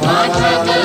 माझा